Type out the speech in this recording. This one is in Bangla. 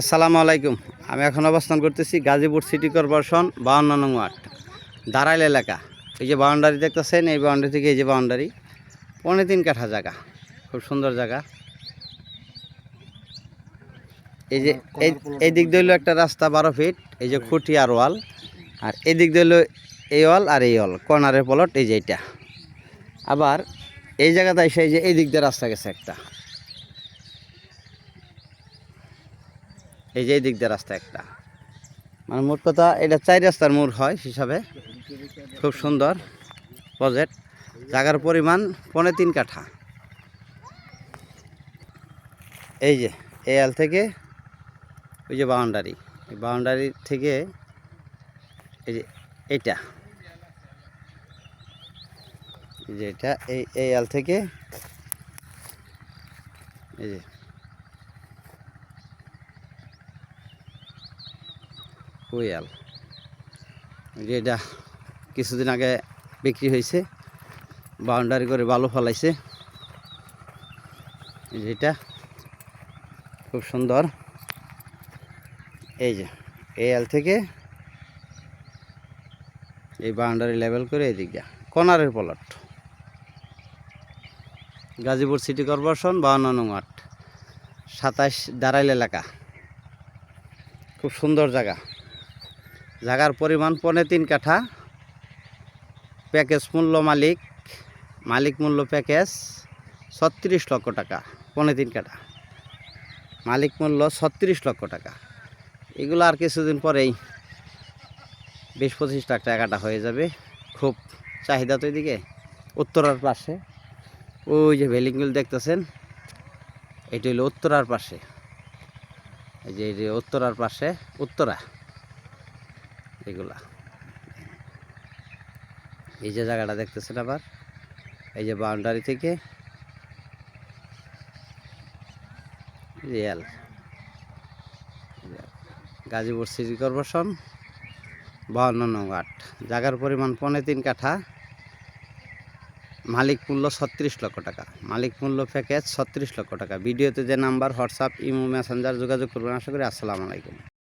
আসসালামু আলাইকুম। আমি এখন অবস্থান করতেছি গাজীপুর সিটি কর্পোরেশন বাউন্ন নং ওয়ার্ড দাঁড়াইল এলাকা। এই যে বাউন্ডারি দেখতেছেন, এই বাউন্ডারি থেকে এই যে বাউন্ডারি, পৌনে তিন কাঠা জায়গা, খুব সুন্দর জায়গা। এই যে এই দিক দিয়ে একটা রাস্তা বারো ফিট, এই যে খুঁটি আর ওয়াল, আর এই দিক দিয়ে এই ওয়াল আর এই ওয়াল, কর্নারের প্লট এই যে এইটা। আবার এই জায়গাতে এসে এই যে এই দিক দিয়ে রাস্তা গেছে একটা। এই যে এই দিক দিয়ে রাস্তা একটা। মানে মোট কথা, এটা চাই রাস্তার মোড় হয় হিসাবে। খুব সুন্দর প্রজেক্ট জায়গার পরিমাণ পৌনে তিন কাঠা। এই যে এল থেকে ওই যে বাউন্ডারি। এই বাউন্ডারি থেকে এই যে এইটা এই যে এটা, এই এই থেকে এই যে কোয়াল যে এটা কিছুদিন আগে বিক্রি হয়েছে, বাউন্ডারি করে বালু ফলাইছে। এই যে এটা খুব সুন্দর। এই যে এই এল থেকে এই বাউন্ডারি লেভেল করে এই দিকটা কনারের পলট। গাজীপুর সিটি কর্পোরেশন, বাউন্ন নং ওয়ার্ড সাতাশ দাঁড়াইল এলাকা। খুব সুন্দর জায়গা। জায়গার পরিমাণ পৌনে তিন কাঠা। প্যাকেজ মূল্য মালিক মালিক মূল্য প্যাকেজ ছত্রিশ লক্ষ টাকা, পৌনে তিন কাঠা। মালিক মূল্য ছত্রিশ লক্ষ টাকা। এগুলো আর কিছুদিন পরেই বিশ পঁচিশ লাখ টাকাটা হয়ে যাবে। খুব চাহিদা তো এদিকে, উত্তরার পাশে। ওই যে ভেলিংগুলো দেখতেছেন এটি হলো উত্তরার পাশে। এই যে এই যে উত্তরার পাশে, উত্তরা। এগুলা। এই যে জায়গাটা দেখতেছেন আবার? এই যে বাউন্ডারি থেকে রিয়াল গাজীপুর সিটি কর্পোরেশন বাউন্ন নং আট জায়গার পরিমাণ পৌনে তিন কাঠা। মালিক মূল্য ছত্রিশ লক্ষ টাকা। মালিক মূল্য প্যাকেজ ছত্রিশ লক্ষ টাকা। ভিডিওতে যে নাম্বার হোয়াটসঅ্যাপ ইমো মেসেঞ্জার যোগাযোগ করবেন। আশা করি আসসালামু আলাইকুম।